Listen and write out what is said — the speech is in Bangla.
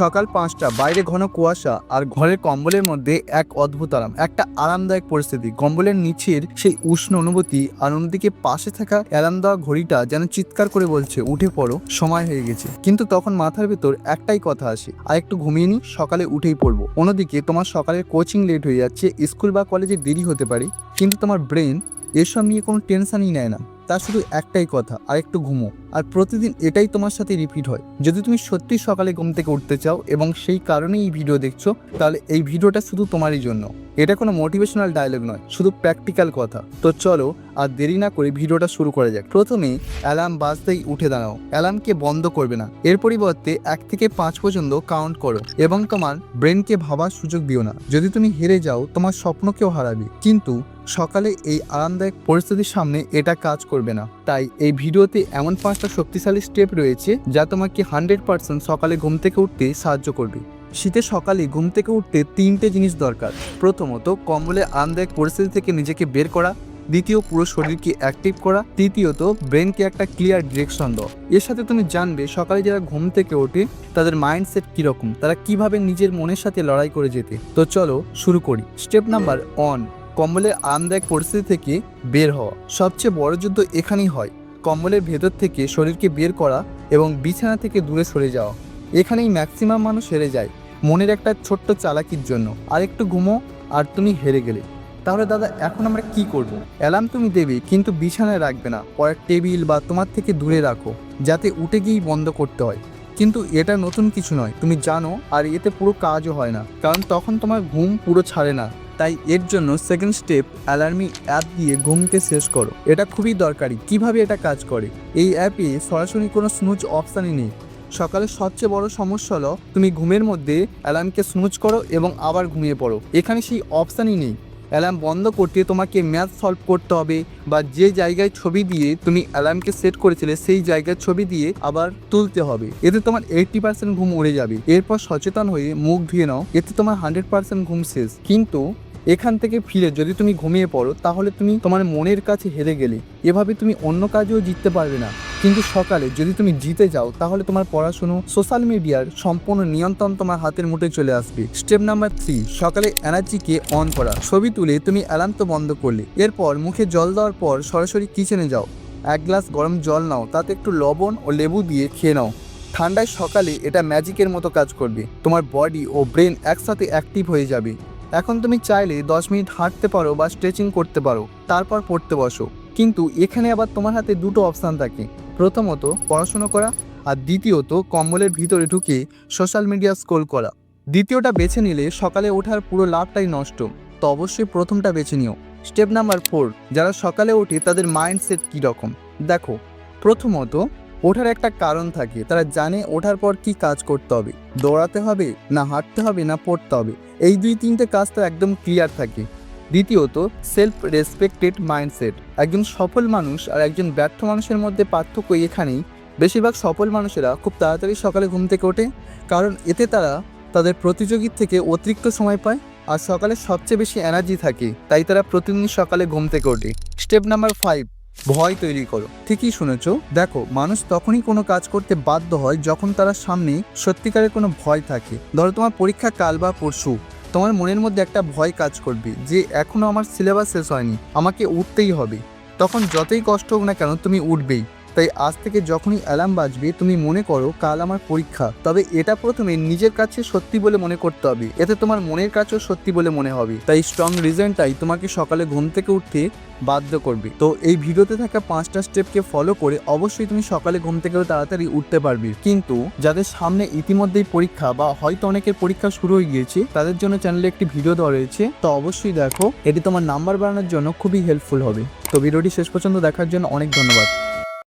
সকাল পাঁচটা, বাইরে ঘন কুয়াশা আর ঘরের কম্বলের মধ্যে এক অদ্ভুত আরাম, একটা আরামদায়ক পরিস্থিতি। কম্বলের নিচের সেই উষ্ণ অনুভূতি আর অন্যদিকে পাশে থাকা অ্যালার্ম দেওয়া ঘড়িটা যেন চিৎকার করে বলছে, উঠে পড়ো, সময় হয়ে গেছে। কিন্তু তখন মাথার ভেতর একটাই কথা আসে, আর একটু ঘুমিয়ে নি, সকালে উঠেই পড়ব। অন্যদিকে তোমার সকালের কোচিং লেট হয়ে যাচ্ছে, স্কুল বা কলেজে দেরি হতে পারে, কিন্তু তোমার ব্রেন এসব নিয়ে কোনো টেনশনই নেয় না। তার শুধু একটাই কথা, আর একটু ঘুমো। আর প্রতিদিন এটাই তোমার সাথে রিপিট হয়। যদি তুমি সত্যি সকালে ঘুম থেকে উঠতে চাও এবং সেই কারণেই এই ভিডিও দেখছ, তাহলে এই ভিডিওটা শুধু তোমারই জন্য। এটা কোনো মোটিভেশনাল ডায়লগ নয়, শুধু প্র্যাকটিক্যাল কথা। তো চলো আর দেরি না করে ভিডিওটা শুরু করা যাক। প্রথমে অ্যালার্ম বাজতেই উঠে দাঁড়াও। অ্যালার্মকে বন্ধ করবে না। এর পরিবর্তে এক থেকে পাঁচ পর্যন্ত কাউন্ট করো এবং তোমার ব্রেনকে ভাবার সুযোগ দিও না। যদি তুমি হেরে যাও, তোমার স্বপ্নকেও হারাবে। কিন্তু সকালে এই আরামদায়ক পরিস্থিতির সামনে এটা কাজ করবে না। তাই এই ভিডিওতে এমন পাঁচটা শক্তিশালী স্টেপ রয়েছে যা তোমাকে হান্ড্রেড পার্সেন্ট সকালে ঘুম থেকে উঠতে সাহায্য করবে। শীতে সকালে ঘুম থেকে উঠতে তিনটে জিনিস দরকার। প্রথমত, কম্বলে আরামদায়ক পরিস্থিতি থেকে নিজেকে বের করা। দ্বিতীয়, পুরো শরীরকে অ্যাক্টিভ করা। তৃতীয়ত, ব্রেনকে একটা ক্লিয়ার ডিরেকশন দাও। এর সাথে তুমি জানবে সকালে যারা ঘুম থেকে ওঠে, তাদের মাইন্ডসেট কীরকম? তারা কীভাবে নিজের মনের সাথে লড়াই করে যেতে? তো চলো, শুরু করি। স্টেপ নাম্বার অন কম্বলের আরামদায়ক পরিস্থিতি থেকে বের হওয়া। সবচেয়ে বড় যুদ্ধ এখানেই হয়। কম্বলের ভেতর থেকে শরীরকে বের করা এবং বিছানা থেকে দূরে সরে যাওয়া। এখানেই ম্যাক্সিমাম মানুষ হেরে যায় মনের একটা ছোট্ট চালাকির জন্য। আর একটু ঘুমো আর তুমি হেরে গেলে। তাহলে দাদা, এখন আমরা কি করব। অ্যালার্ম তুমি দেবে, কিন্তু বিছানায় রাখবে না। পরের টেবিল বা তোমার থেকে দূরে রাখো, যাতে উঠে গিয়েই বন্ধ করতে হয়। কিন্তু এটা নতুন কিছু নয়। তুমি জানো, আর এতে পুরো কাজও হয় না। কারণ তখন তোমার ঘুম পুরো ছাড়ে না। তাই এর জন্য সেকেন্ড স্টেপ অ্যালার্মি অ্যাপ দিয়ে ঘুমকে শেষ করো। এটা খুবই দরকারি। কীভাবে এটা কাজ করে? এই অ্যাপে সরাসরি কোনো স্নুজ অপশানই নেই। সকালের সবচেয়ে বড় সমস্যা হলো, তুমি ঘুমের মধ্যে অ্যালার্মকে স্নুজ করো এবং আবার ঘুমিয়ে পড়ো। এখানে সেই অপশানই নেই। অ্যালার্ম বন্ধ করতে তোমাকে ম্যাথ সলভ করতে হবে বা যে জায়গায় ছবি দিয়ে তুমি অ্যালার্মকে সেট করেছিলে, সেই জায়গায় ছবি দিয়ে আবার তুলতে হবে। এতে তোমার এইটটি পার্সেন্ট ঘুম উড়ে যাবে। এরপর সচেতন হয়ে মুখ ধুয়ে নাও। এতে তোমার হান্ড্রেড পার্সেন্ট ঘুম শেষ। কিন্তু এখান থেকে ফিরে যদি তুমি ঘুমিয়ে পড়ো, তাহলে তুমি তোমার মনের কাছে হেরে গেলে। এভাবে তুমি অন্য কাজেও জিততে পারবে না। কিন্তু সকালে যদি তুমি জিতে যাও, তাহলে তোমার পড়াশুনো, সোশ্যাল মিডিয়ার সম্পূর্ণ নিয়ন্ত্রণ তোমার হাতের মুঠে চলে আসবে। স্টেপ নাম্বার থ্রি, সকালে এনার্জিকে অন করা। ছবি তুলে তুমি অ্যালার্ম তো বন্ধ করলে। এরপর মুখে জল দেওয়ার পর সরাসরি কিচেনে যাও। এক গ্লাস গরম জল নাও, তাতে একটু লবণ ও লেবু দিয়ে খেয়ে নাও। ঠান্ডায় সকালে এটা ম্যাজিকের মতো কাজ করবে। তোমার বডি ও ব্রেন একসাথে অ্যাক্টিভ হয়ে যাবে। এখন তুমি চাইলে দশ মিনিট হাঁটতে পারো বা স্ট্রেচিং করতে পারো, তারপর পড়তে বসো। কিন্তু এখানে আবার তোমার হাতে দুটো অপশান থাকে। প্রথমত, পড়াশুনো করা আর দ্বিতীয়ত, কম্বলের ভিতরে ঢুকে সোশ্যাল মিডিয়া স্ক্রোল করা। দ্বিতীয়টা বেছে নিলে সকালে ওঠার পুরো লাভটাই নষ্ট। তো অবশ্যই প্রথমটা বেছে নিও। স্টেপ নাম্বার ফোর যারা সকালে ওঠে তাদের মাইন্ডসেট কী রকম দেখো, প্রথমত ওঠার একটা কারণ থাকে। তারা জানে ওঠার পর কি কাজ করতে হবে। দৌড়াতে হবে, না হাঁটতে হবে, না পড়তে হবে। এই দুই তিনটে কাজ তো একদম ক্লিয়ার থাকে। দ্বিতীয়ত সেলফ রেসপেক্টেড মাইন্ডসেট একজন সফল মানুষ আর একজন ব্যর্থ মানুষের মধ্যে পার্থক্য এখানেই। বেশিরভাগ সফল মানুষেরা খুব তাড়াতাড়ি সকালে ঘুম থেকে ওঠে। কারণ এতে তারা তাদের প্রতিযোগীর থেকে অতিরিক্ত সময় পায় আর সকালে সবচেয়ে বেশি এনার্জি থাকে। তাই তারা প্রতিদিন সকালে ঘুম থেকে ওঠে। স্টেপ নাম্বার ফাইভ ভয় তৈরি করো। ঠিকই শুনেছ। দেখো, মানুষ তখনই কোনো কাজ করতে বাধ্য হয় যখন তারা সামনে সত্যিকারের কোনো ভয় থাকে। ধরো, তোমার পরীক্ষা কাল বা পরশু। তোমার মনের মধ্যে একটা ভয় কাজ করবে যে এখনও আমার সিলেবাস শেষ হয়নি। আমাকে উঠতেই হবে। তখন যতই কষ্ট হোক না কেন, তুমি উঠবেই। তাই আজ থেকে যখনই অ্যালার্ম বাজবে, তুমি মনে করো কাল আমার পরীক্ষা। তবে এটা প্রথমে নিজের কাছে সত্যি বলে মনে করতে হবে। এতে তোমার মনের কাছেও সত্যি বলে মনে হবে। তাই স্ট্রং রিজনটাই তোমাকে সকালে ঘুম থেকে উঠতে বাধ্য করবে। তো এই ভিডিওতে থাকা পাঁচটা স্টেপকে ফলো করে অবশ্যই তুমি সকালে ঘুম থেকে তাড়াতাড়ি উঠতে পারবে। কিন্তু যাদের সামনে ইতিমধ্যেই পরীক্ষা বা হয়তো অনেকের পরীক্ষা শুরু হয়ে গিয়েছে, তাদের জন্য চ্যানেলে একটি ভিডিও দেওয়া রয়েছে। তো অবশ্যই দেখো, এটি তোমার নাম্বার বাড়ানোর জন্য খুবই হেল্পফুল হবে। তো ভিডিওটি শেষ পর্যন্ত দেখার জন্য অনেক ধন্যবাদ।